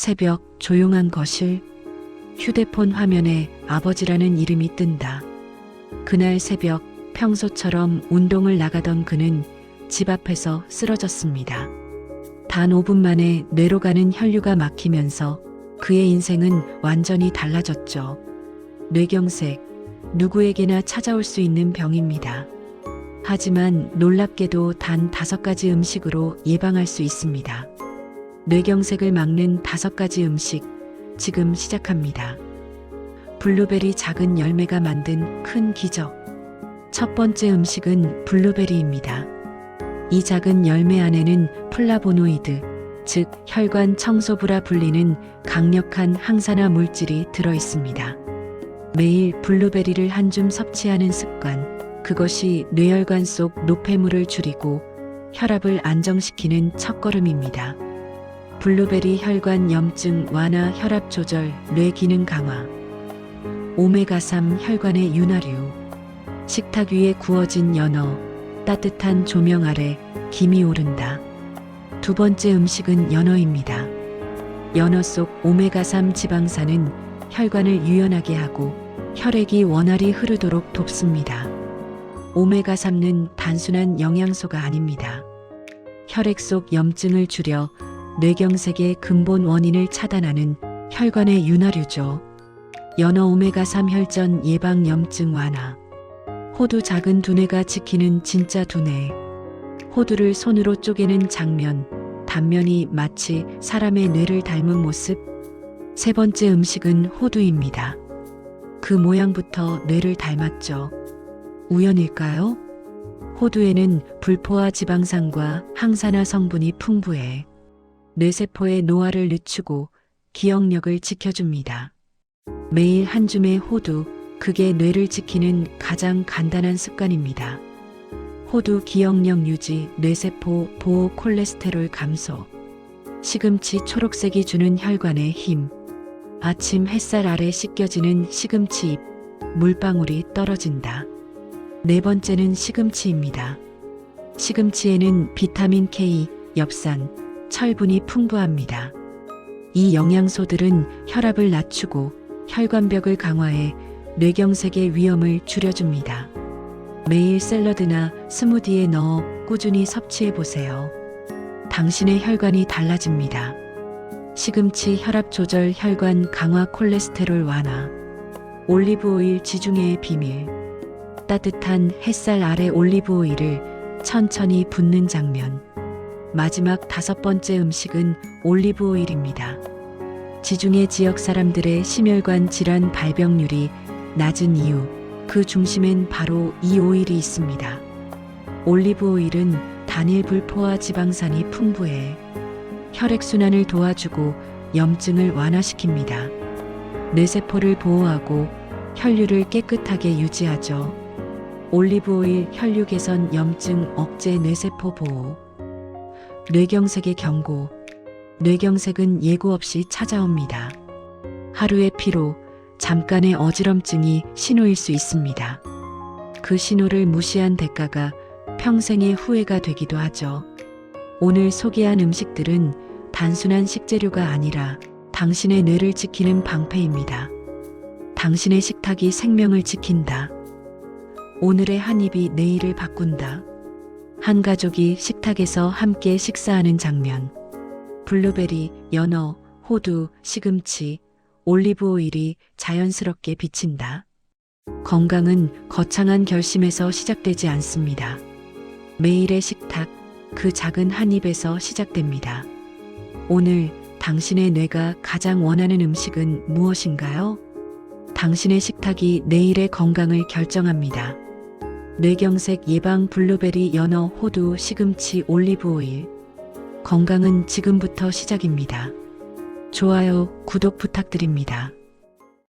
새벽 조용한 거실. 휴대폰 화면에 아버지라는 이름이 뜬다. 그날 새벽 평소처럼 운동을 나가던 그는 집 앞에서 쓰러졌습니다. 단 5분 만에 뇌로 가는 혈류가 막히면서 그의 인생은 완전히 달라졌죠. 뇌경색, 누구에게나 찾아올 수 있는 병입니다. 하지만 놀랍게도 단 다섯 가지 음식으로 예방할 수 있습니다. 뇌경색을 막는 다섯 가지 음식, 지금 시작합니다. 블루베리 작은 열매가 만든 큰 기적. 첫 번째 음식은 블루베리입니다. 이 작은 열매 안에는 플라보노이드, 즉 혈관 청소부라 불리는 강력한 항산화 물질이 들어 있습니다. 매일 블루베리를 한 줌 섭취하는 습관, 그것이 뇌혈관 속 노폐물을 줄이고 혈압을 안정시키는 첫걸음입니다. 블루베리 혈관 염증 완화, 혈압 조절, 뇌 기능 강화. 오메가3 혈관의 윤활유. 식탁 위에 구워진 연어, 따뜻한 조명 아래 김이 오른다. 두 번째 음식은 연어입니다. 연어 속 오메가3 지방산은 혈관을 유연하게 하고 혈액이 원활히 흐르도록 돕습니다. 오메가3는 단순한 영양소가 아닙니다. 혈액 속 염증을 줄여 뇌경색의 근본 원인을 차단하는 혈관의 윤활유죠. 연어 오메가3 혈전 예방 염증 완화. 호두 작은 두뇌가 지키는 진짜 두뇌. 호두를 손으로 쪼개는 장면, 단면이 마치 사람의 뇌를 닮은 모습. 세 번째 음식은 호두입니다. 그 모양부터 뇌를 닮았죠. 우연일까요? 호두에는 불포화 지방산과 항산화 성분이 풍부해 뇌세포의 노화를 늦추고 기억력을 지켜줍니다. 매일 한 줌의 호두, 그게 뇌를 지키는 가장 간단한 습관입니다. 호두 기억력 유지, 뇌세포 보호 콜레스테롤 감소. 시금치 초록색이 주는 혈관의 힘. 아침 햇살 아래 씻겨지는 시금치 잎, 물방울이 떨어진다. 네 번째는 시금치입니다. 시금치에는 비타민 K, 엽산, 철분이 풍부합니다. 이 영양소들은 혈압을 낮추고 혈관벽을 강화해 뇌경색의 위험을 줄여줍니다. 매일 샐러드나 스무디에 넣어 꾸준히 섭취해 보세요. 당신의 혈관이 달라집니다. 시금치 혈압 조절 혈관 강화 콜레스테롤 완화. 올리브 오일 지중해의 비밀. 따뜻한 햇살 아래 올리브 오일을 천천히 붓는 장면. 마지막 다섯 번째 음식은 올리브 오일입니다. 지중해 지역 사람들의 심혈관 질환 발병률이 낮은 이유, 그 중심엔 바로 이 오일이 있습니다. 올리브 오일은 단일 불포화 지방산이 풍부해 혈액순환을 도와주고 염증을 완화시킵니다. 뇌세포를 보호하고 혈류를 깨끗하게 유지하죠. 올리브 오일 혈류 개선 염증 억제 뇌세포 보호. 뇌경색의 경고. 뇌경색은 예고 없이 찾아옵니다. 하루의 피로, 잠깐의 어지럼증이 신호일 수 있습니다. 그 신호를 무시한 대가가 평생의 후회가 되기도 하죠. 오늘 소개한 음식들은 단순한 식재료가 아니라 당신의 뇌를 지키는 방패입니다. 당신의 식탁이 생명을 지킨다. 오늘의 한 입이 내일을 바꾼다. 한 가족이 식탁에서 함께 식사하는 장면. 블루베리, 연어, 호두, 시금치, 올리브 오일이 자연스럽게 비친다. 건강은 거창한 결심에서 시작되지 않습니다. 매일의 식탁, 그 작은 한 입에서 시작됩니다. 오늘 당신의 뇌가 가장 원하는 음식은 무엇인가요? 당신의 식탁이 내일의 건강을 결정합니다. 뇌경색 예방 블루베리 연어 호두 시금치 올리브 오일 건강은 지금부터 시작입니다. 좋아요, 구독 부탁드립니다.